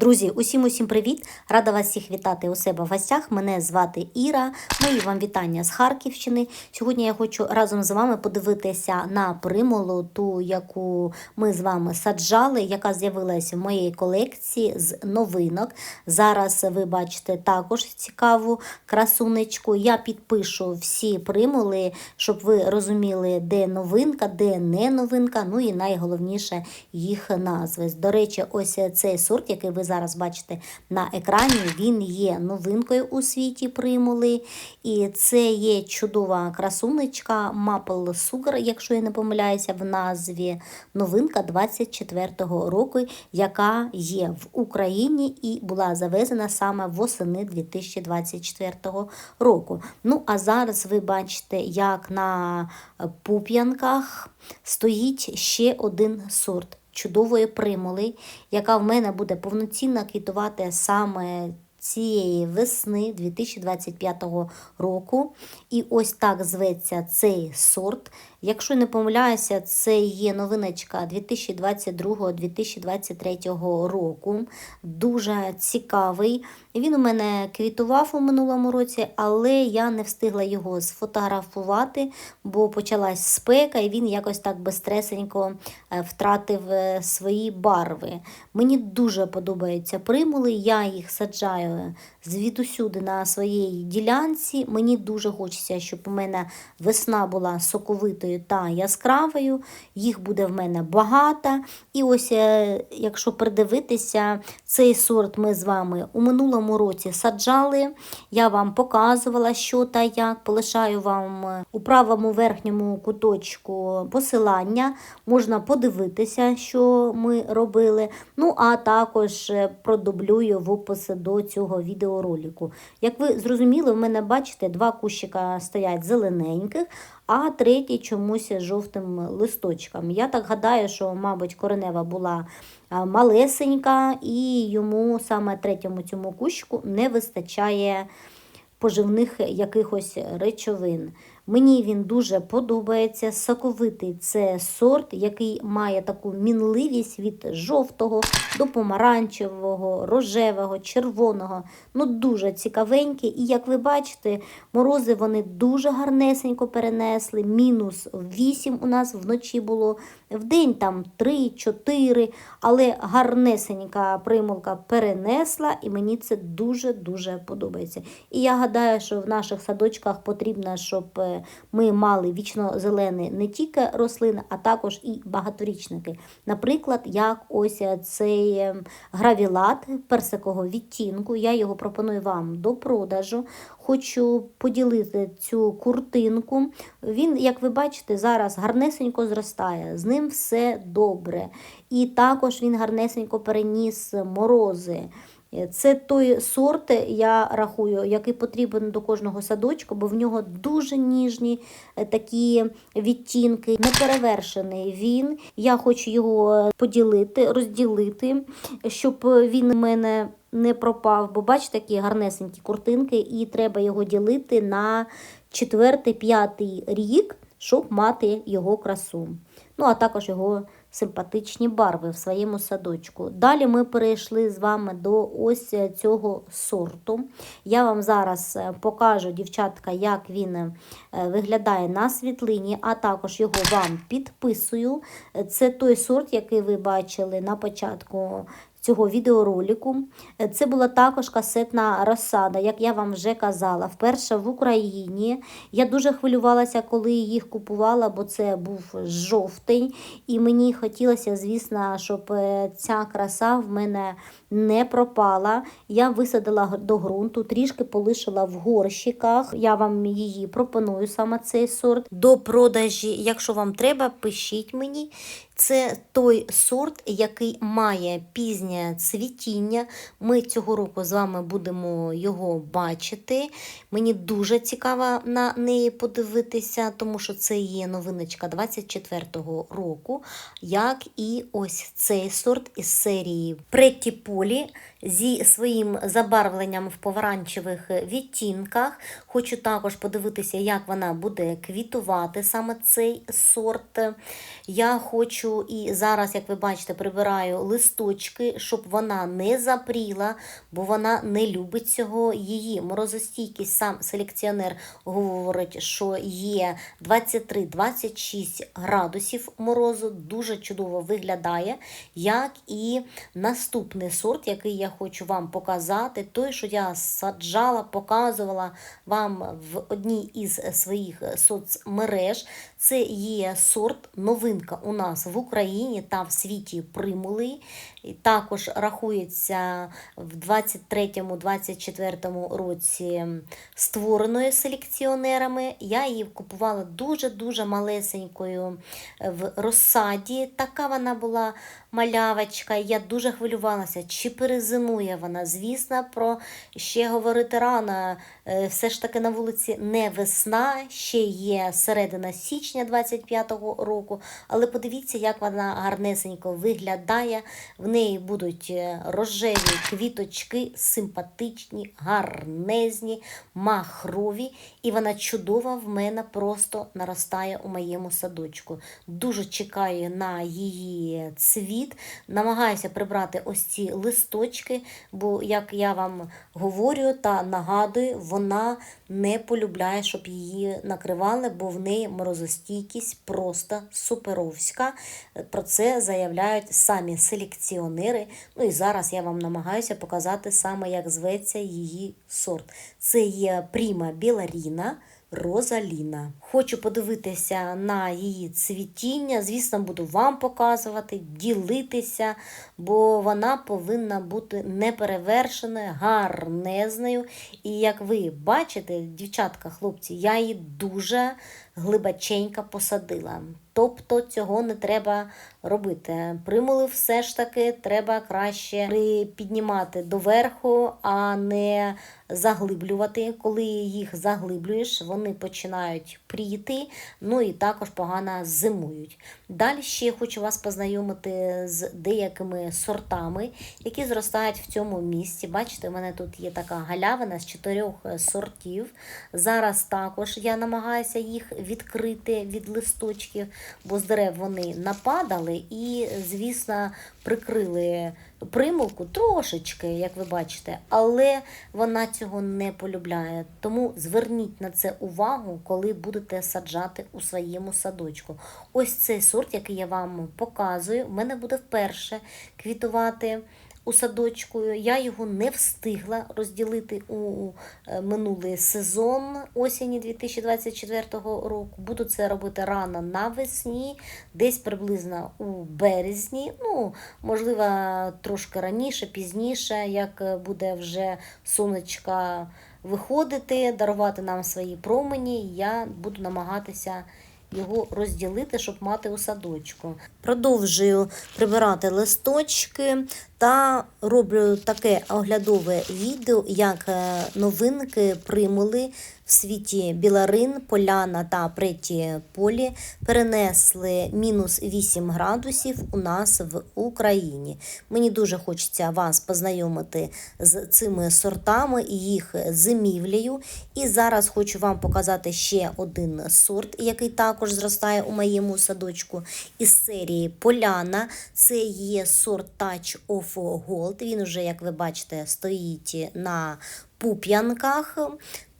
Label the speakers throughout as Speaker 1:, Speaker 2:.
Speaker 1: Друзі, усім усім привіт! Рада вас всіх вітати у себе в гостях. Мене звати Іра. Мої вам вітання з Харківщини. Сьогодні я хочу разом з вами подивитися на примулу, ту, яку ми з вами саджали, яка з'явилася в моїй колекції з новинок. Зараз ви бачите також цікаву красунечку. Я підпишу всі примули, щоб ви розуміли, де новинка, де не новинка. Ну і найголовніше їх назви. До речі, ось цей сорт, який ви зараз бачите на екрані, він є новинкою у світі примули. І це є чудова красунечка Maple Sugar, якщо я не помиляюся, в назві новинка 24-го року, яка є в Україні і була завезена саме восени 2024 року. Ну, а зараз ви бачите, як на пуп'янках стоїть ще один сорт чудової примули, яка в мене буде повноцінно квітувати саме цієї весни 2025 року. І ось так зветься цей сорт. Якщо не помиляюся, це є новиночка 2022-2023 року. Дуже цікавий. Він у мене квітував у минулому році, але я не встигла його сфотографувати, бо почалась спека, і він якось так безстресенько е, втратив е, свої барви. Мені дуже подобаються примули, я їх саджаю звідусюди на своїй ділянці. Мені дуже хочеться, щоб у мене весна була соковитою та яскравою. Їх буде в мене багато. І ось, е, якщо придивитися, цей сорт ми з вами у минулому році саджали. Я вам показувала, що та як. Полишаю вам е, у правому верхньому куточку посилання. Можна подивитися, що ми робили. Ну, а також е, продублюю в описі до цього відеоролику. Як ви зрозуміли, в мене, бачите, два кущика стоять зелененьких, а третій чомусь жовтим листочком. Я так гадаю, що, мабуть, коренева була малесенька, і йому саме третьому цьому кущику не вистачає поживних якихось речовин. Мені він дуже подобається. Соковитий це сорт, який має таку мінливість від жовтого до помаранчевого, рожевого, червоного. Ну, дуже цікавенький. І як ви бачите, морози вони дуже гарнесенько перенесли. Мінус 8 у нас вночі було. В день там 3-4, але гарнесенька примулка перенесла, і мені це дуже-дуже подобається. І я гадаю, що в наших садочках потрібно, щоб ми мали вічно-зелені не тільки рослини, а також і багаторічники. Наприклад, як ось цей гравілат персикового відтінку. Я його пропоную вам до продажу. Хочу поділити цю куртинку. Він, як ви бачите, зараз гарнесенько зростає, з ним все добре. І також він гарнесенько переніс морози. Це той сорт, я рахую, який потрібен до кожного садочка, бо в нього дуже ніжні е, такі відтінки, неперевершений він. Я хочу його поділити, розділити, щоб він у мене не пропав. Бо бачите, такі гарнесенькі куртинки, і треба його ділити на 4-5 рік, щоб мати його красу. Ну, а також його симпатичні барви в своєму садочку. Далі ми перейшли з вами до ось цього сорту. Я вам зараз е, покажу, дівчатка, як він е, виглядає на світлині, а також його вам підписую. Це той сорт, який ви бачили на початку. Цього відеоролику. Це була також касетна розсада, як я вам вже казала, вперше в Україні. Я дуже хвилювалася, коли їх купувала, бо це був жовтень, і мені хотілося, звісно, щоб е, ця краса в мене не пропала. Я висадила до ґрунту, трішки полишила в горщиках. Я вам її пропоную саме цей сорт до продажі. Якщо вам треба, пишіть мені. Це той сорт, який має пізнє цвітіння. Ми цього року з вами будемо його бачити. Мені дуже цікаво на неї подивитися, тому що це є новиночка 24-го року, як і ось цей сорт із серії Pretty Polly. Зі своїм забарвленням в помаранчевих відтінках. Хочу також подивитися, як вона буде квітувати саме цей сорт. Я хочу і зараз, як ви бачите, прибираю листочки, щоб вона не запріла, бо вона не любить цього. Її морозостійкість сам селекціонер говорить, що є 23-26 градусів морозу, дуже чудово виглядає, як і наступний сорт, який я хочу вам показати, той, що я саджала, показувала вам в одній із своїх соцмереж. Це є сорт новинка у нас в Україні та в світі примулий. І також рахується в 23-24 році створеною селекціонерами. Я її купувала дуже-дуже малесенькою в розсаді. Така вона була малявочка. Я дуже хвилювалася, чи перезимує вона. Звісно, про ще говорити рано. Е, Все ж таки на вулиці не весна, ще є середина січня 25-го року. Але подивіться, як вона гарнесенько виглядає. В неї будуть е, рожеві квіточки, симпатичні, гарнезні, махрові. І вона чудова в мене просто наростає у моєму садочку. Дуже чекаю на її цвіт. Намагаюся прибрати ось ці листочки, бо, як я вам говорю та нагадую, вона не полюбляє, щоб її накривали, бо в неї морозостійкість просто суперовська. Про це заявляють самі селекціонери. Ну і зараз я вам намагаюся показати саме, як зветься її сорт. Це є Пріма Біларіна. Розаліна. Хочу подивитися на її цвітіння. Звісно, буду вам показувати, ділитися, бо вона повинна бути неперевершеною, гарнезною. І як ви бачите, дівчатка, хлопці, я її дуже глибоченько посадила. Тобто цього не треба робити. Примули все ж таки треба краще піднімати доверху, а не заглиблювати. Коли їх заглиблюєш, вони починають пріти, ну і також погано зимують. Далі ще хочу вас познайомити з деякими сортами, які зростають в цьому місці. Бачите, у мене тут є така галявина з чотирьох сортів. Зараз також я намагаюся їх відкрити від листочків, бо з дерев вони нападали і, звісно, прикрили примулку трошечки, як ви бачите, але вона цього не полюбляє. Тому зверніть на це увагу, коли будете саджати у своєму садочку. Ось цей сорт, який я вам показую, в мене буде вперше квітувати. У садочку я його не встигла розділити у е, минулий сезон осені 2024 року. Буду це робити рано навесні, десь приблизно у березні. Ну, можливо, трошки раніше, пізніше, як буде вже сонечка виходити, дарувати нам свої промені. Я буду намагатися його розділити, щоб мати у садочку. Продовжую прибирати листочки та роблю таке оглядове відео, як е, новинки примули в світі Біларин, Поляна та Преті Полі перенесли мінус 8 градусів у нас в Україні. Мені дуже хочеться вас познайомити з цими сортами і їх зимівлею. І зараз хочу вам показати ще один сорт, який також зростає у моєму садочку із серії Поляна. Це є сорт Touch of Gold. Він уже, як ви бачите, стоїть на пуп'янках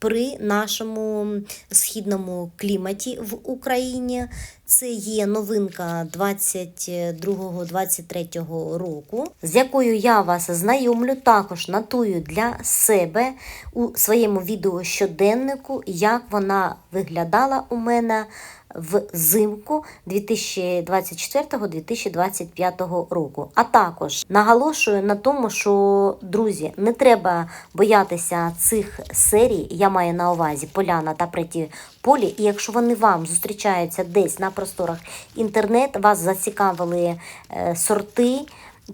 Speaker 1: при нашому східному кліматі в Україні. Це є новинка 22-23 року, з якою я вас знайомлю, також натую для себе у своєму відео щоденнику, як вона виглядала у мене взимку 2024-2025 року. А також наголошую на тому, що друзі, не треба боятися цих серій. Я маю на увазі Поляна та Преті Полі. І якщо вони вам зустрічаються десь на просторах інтернет, вас зацікавили е, сорти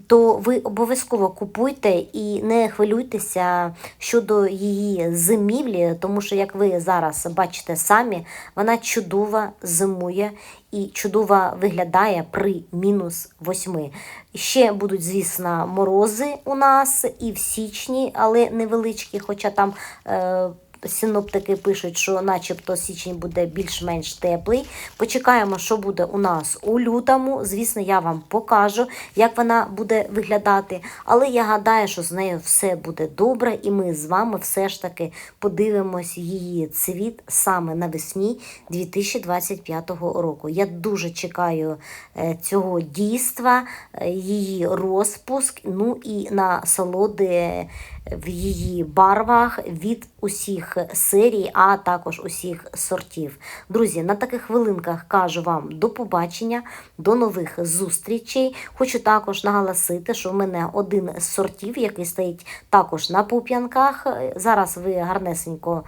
Speaker 1: то ви обов'язково купуйте і не хвилюйтеся щодо її зимівлі, тому що, як ви зараз бачите самі, вона чудово зимує і чудово виглядає при мінус восьми. Ще будуть, звісно, морози у нас і в січні, але невеличкі, хоча там. Е- Синоптики пишуть, що начебто січень буде більш-менш теплий. Почекаємо, що буде у нас у лютому. Звісно, я вам покажу, як вона буде виглядати. Але я гадаю, що з нею все буде добре, і ми з вами все ж таки подивимось її цвіт саме навесні 2025 року. Я дуже чекаю е, цього дійства, е, її розпуск, ну і насолоди в її барвах від усіх серій, а також усіх сортів. Друзі, на таких хвилинках кажу вам до побачення, до нових зустрічей. Хочу також наголосити, що в мене один з сортів, який стоїть також на пуп'янках. Зараз ви гарнесенько.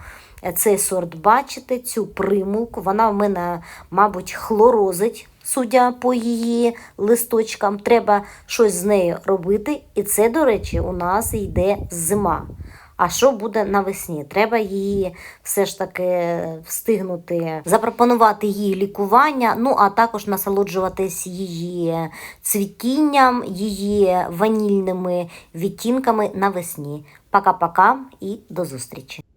Speaker 1: Цей сорт бачите, цю примулку, вона в мене, мабуть, хлорозить, судя по її листочкам. Треба щось з нею робити. І це, до речі, у нас йде зима. А що буде навесні? Треба її все ж таки встигнути запропонувати їй лікування, ну а також насолоджуватись її цвітінням, її ванільними відтінками навесні. Пока-пока і до зустрічі!